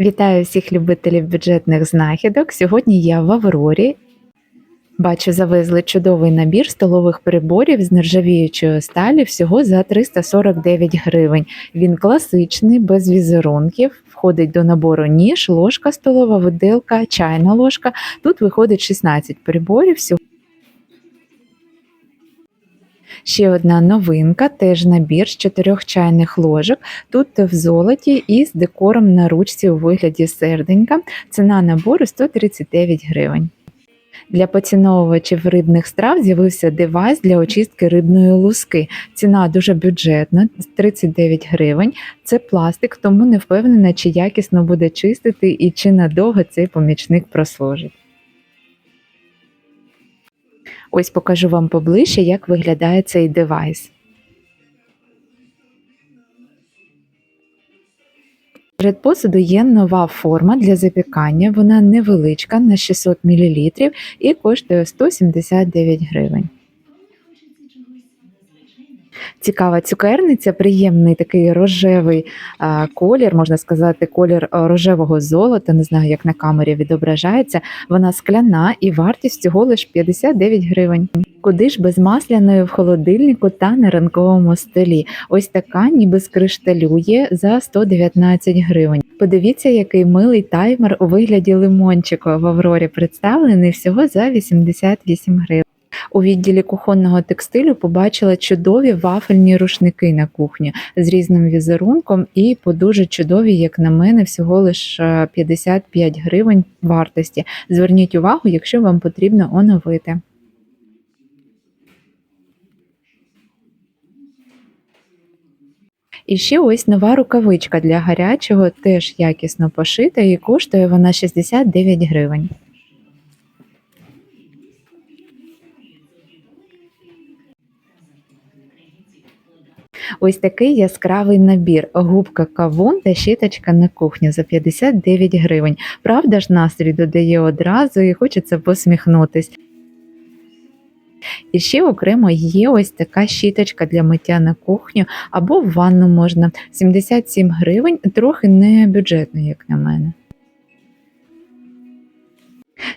Вітаю всіх любителів бюджетних знахідок. Сьогодні я в Аврорі. Бачу, завезли чудовий набір столових приборів з нержавіючої сталі всього за 349 гривень. Він класичний, без візерунків. Входить до набору ніж, ложка столова, виделка, чайна ложка. Тут виходить 16 приборів. всього. Ще одна новинка, теж набір з чотирьох чайних ложок. Тут в золоті і з декором на ручці у вигляді серденька. Ціна набору 139 гривень. Для поціновувачів рибних страв з'явився девайс для очистки рибної луски. Ціна дуже бюджетна 39 гривень. Це пластик, тому не впевнена, чи якісно буде чистити і чи надовго цей помічник прослужить. Ось покажу вам поближче, як виглядає цей девайс. Серед посуду є нова форма для запікання. Вона невеличка на 600 мл і коштує 179 гривень. Цікава цукерниця, приємний такий рожевий колір, можна сказати, колір рожевого золота. Не знаю, як на камері відображається. Вона скляна і вартість всього лише 59 гривень. Куди ж без масляної в холодильнику та на ранковому столі. Ось така, ніби з кришталю є за 119 гривень. Подивіться, який милий таймер у вигляді лимончику в Аврорі представлений всього за 88 гривень. У відділі кухонного текстилю побачила чудові вафельні рушники на кухні з різним візерунком і по дуже чудові, як на мене, всього лише 55 гривень вартості. Зверніть увагу, якщо вам потрібно оновити. І ще ось нова рукавичка для гарячого, теж якісно пошита, і коштує вона 69 гривень. Ось такий яскравий набір: губка кавун та щіточка на кухню за 59 гривень. Правда ж, настрій додає одразу і хочеться посміхнутись. І ще окремо є ось така щіточка для миття на кухню або в ванну можна. 77 гривень, трохи не бюджетно, як на мене.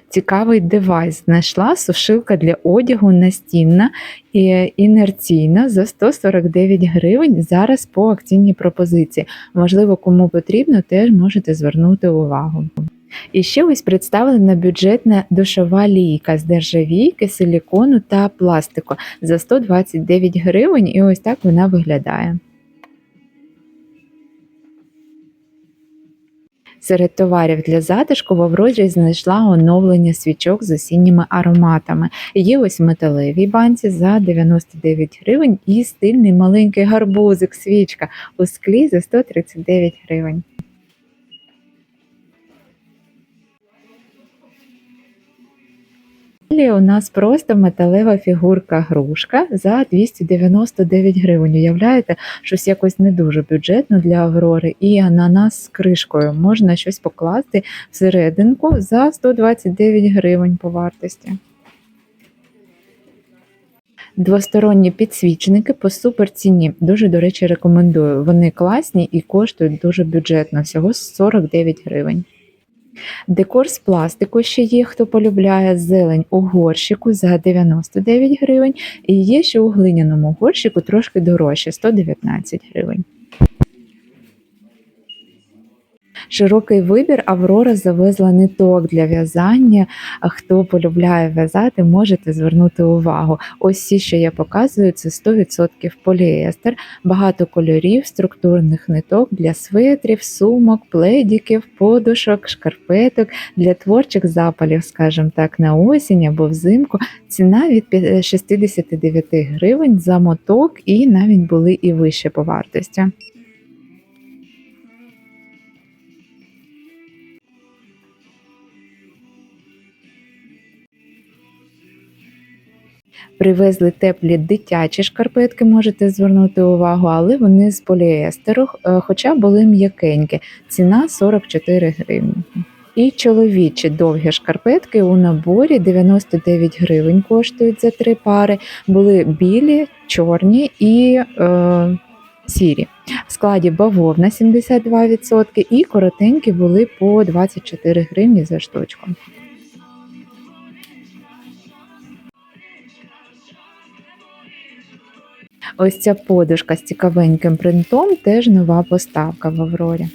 Цікавий девайс знайшла сушилка для одягу настінна і інерційна за 149 гривень. Зараз по акційній пропозиції. Можливо, кому потрібно, теж можете звернути увагу. І ще ось представлена бюджетна душова лійка з нержавійки, силікону та пластику за 129 гривень, і ось так вона виглядає. Серед товарів для затишку в Аврорі знайшла оновлення свічок з осінніми ароматами. Є ось в металевій банці за 99 гривень і стильний маленький гарбузик свічка у склі за 139 гривень. Далі у нас просто металева фігурка грушка за 299 гривень. Уявляєте, щось якось не дуже бюджетно для Аврори. І ананас з кришкою можна щось покласти всерединку за 129 гривень по вартості. Двосторонні підсвічники по суперціні. Дуже, до речі, рекомендую. Вони класні і коштують дуже бюджетно, всього 49 гривень. Декор з пластику ще є, хто полюбляє зелень у горщику за 99 гривень. І є ще у глиняному горщику трошки дорожче 119 гривень. Широкий вибір Аврора завезла ниток для в'язання. Хто полюбляє в'язати, можете звернути увагу. Ось всі, що я показую, це 100% поліестер, багато кольорів, структурних ниток для светрів, сумок, пледіків, подушок, шкарпеток, для творчих запалів, скажімо так, на осінь або взимку. Ціна від пі- 69 гривень за моток, і навіть були і вище по вартості. Привезли теплі дитячі шкарпетки, можете звернути увагу, але вони з поліестеру, е, хоча були м'якенькі. Ціна 44 гривні. І чоловічі довгі шкарпетки у наборі 99 гривень коштують за три пари. Були білі, чорні і е, сірі. В складі бавовна 72% і коротенькі були по 24 гривні за штучку. Ось ця подушка з цікавеньким принтом теж нова поставка в Аврорі.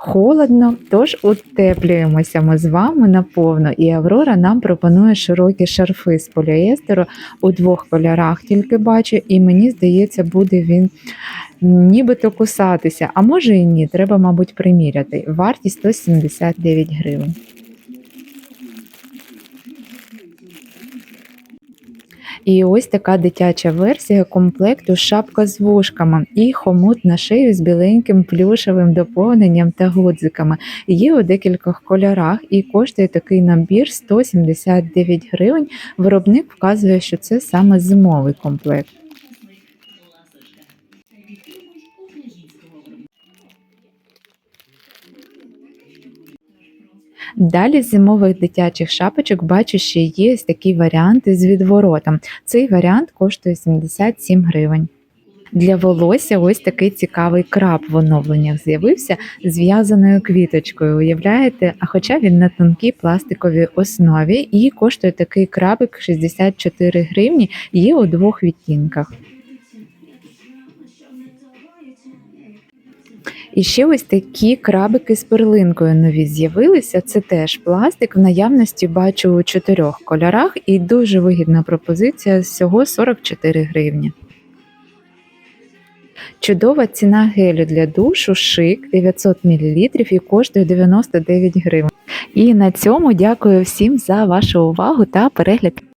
Холодно, тож утеплюємося ми з вами наповно, і Аврора нам пропонує широкі шарфи з поліестеру у двох кольорах, тільки бачу, і мені здається, буде він нібито кусатися, а може і ні, треба, мабуть, приміряти. Вартість 179 гривень. І ось така дитяча версія комплекту шапка з вушками і хомут на шию з біленьким плюшевим доповненням та гудзиками. Є у декількох кольорах і коштує такий набір 179 гривень. Виробник вказує, що це саме зимовий комплект. Далі з зимових дитячих шапочок бачу, що є ось такі варіанти з відворотом. Цей варіант коштує 77 гривень. Для волосся ось такий цікавий краб в оновленнях з'явився з в'язаною квіточкою. Уявляєте? А хоча він на тонкій пластиковій основі і коштує такий крабик 64 гривні, є у двох відтінках. І ще ось такі крабики з перлинкою нові з'явилися. Це теж пластик. В наявності бачу у чотирьох кольорах і дуже вигідна пропозиція всього 44 гривні. Чудова ціна гелю для душу шик 900 мл і коштує 99 гривень. І на цьому дякую всім за вашу увагу та перегляд.